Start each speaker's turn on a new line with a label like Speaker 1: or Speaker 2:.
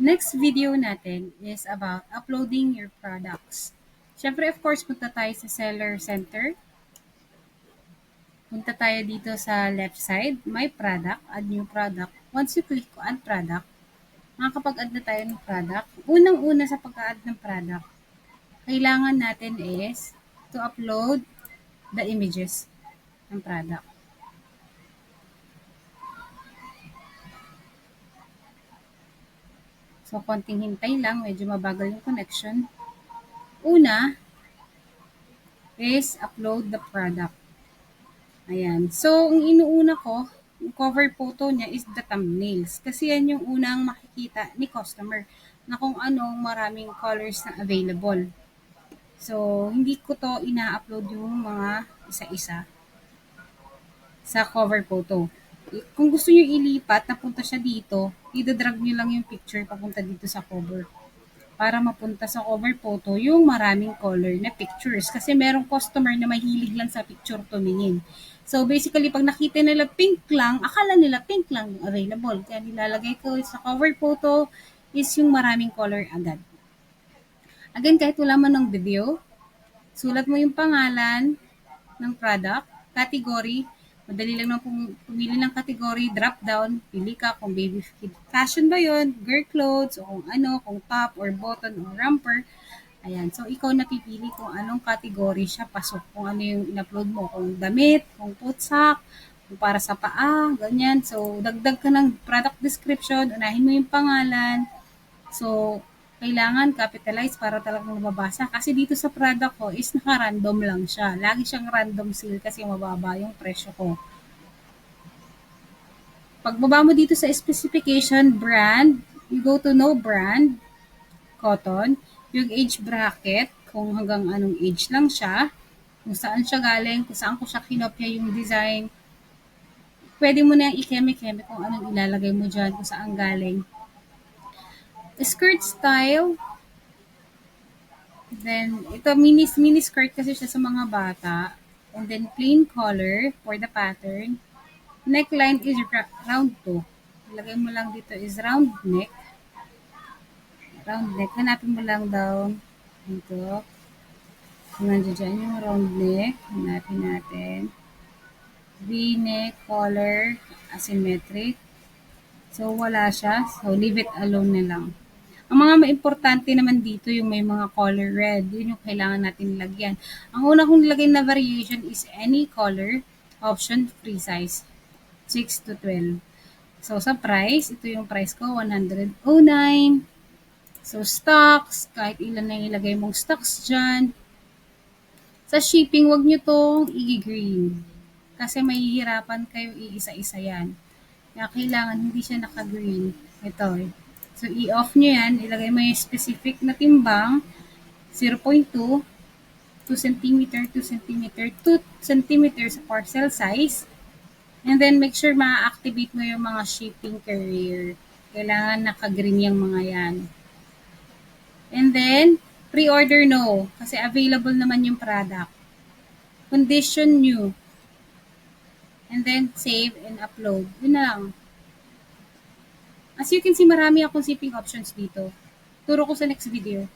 Speaker 1: Next video natin is about uploading your products. Siyempre, of course, punta tayo sa Seller Center. Punta tayo dito sa left side, My Product, Add New Product. Once you click on Add Product, makakapag-add na tayo ng product. Unang-una sa pag-add ng product, kailangan natin is to upload the images ng product. So, konting hintay lang, medyo mabagal yung connection. Una is upload the product. Ayan. So, ang inuuna ko, yung cover photo niya is the thumbnails. Kasi yan yung unang makikita ni customer na kung anong maraming colors na available. So, hindi ko to ina-upload yung mga isa-isa sa cover photo. Kung gusto nyo ilipat, napunta siya dito, idadrag nyo lang yung picture papunta dito sa cover para mapunta sa cover photo yung maraming color na pictures. Kasi merong customer na mahilig lang sa picture tumingin. So basically, pag nakita nila pink lang, akala nila pink lang available. Kaya nilalagay ko sa cover photo is yung maraming color agad. Again, kahit wala man ng video, sulat mo yung pangalan ng product, category, Madali lang na pumili ng category, drop down, pili ka kung baby fashion ba yon, girl clothes, o kung ano, kung top or button or romper. Ayan, so ikaw napipili kung anong category siya pasok, kung ano yung in-upload mo, kung damit, kung putsak, kung para sa paa, ganyan. So, dagdag ka ng product description, unahin mo yung pangalan. So, kailangan capitalize para talagang mababasa. Kasi dito sa product ko is naka-random lang siya. Lagi siyang random sale kasi mababa yung presyo ko. Pagbaba mo dito sa specification, brand, you go to no brand, cotton, yung age bracket, kung hanggang anong age lang siya, kung saan siya galing, kung saan ko siya kinopya yung design, pwede mo na yung i-keme-keme kung anong ilalagay mo dyan, kung saan galing skirt style. Then, ito mini, mini skirt kasi siya sa mga bata. And then, plain color for the pattern. Neckline is round 2. Ilagay mo lang dito is round neck. Round neck. Hanapin mo lang down. Dito. Kung nandiyan dyan yung round neck. Hanapin natin. V-neck, collar, asymmetric. So, wala siya. So, leave it alone na lang. Ang mga maimportante naman dito yung may mga color red. Yun yung kailangan natin lagyan. Ang una kong nilagay na variation is any color option free size 6 to 12. So sa price, ito yung price ko 109. So stocks, kahit ilan na ilagay mong stocks dyan. Sa shipping, wag nyo tong i-green. Kasi mahihirapan kayo iisa-isa yan. Kaya kailangan hindi siya naka-green. Ito eh. So, i-off nyo yan. Ilagay mo yung specific na timbang. 0.2, 2 cm, 2 cm, 2 cm sa parcel size. And then, make sure ma-activate mo yung mga shipping carrier. Kailangan naka-green yung mga yan. And then, pre-order no. Kasi available naman yung product. Condition new. And then, save and upload. Yun na lang. As you can see, marami akong shipping options dito. Turo ko sa next video.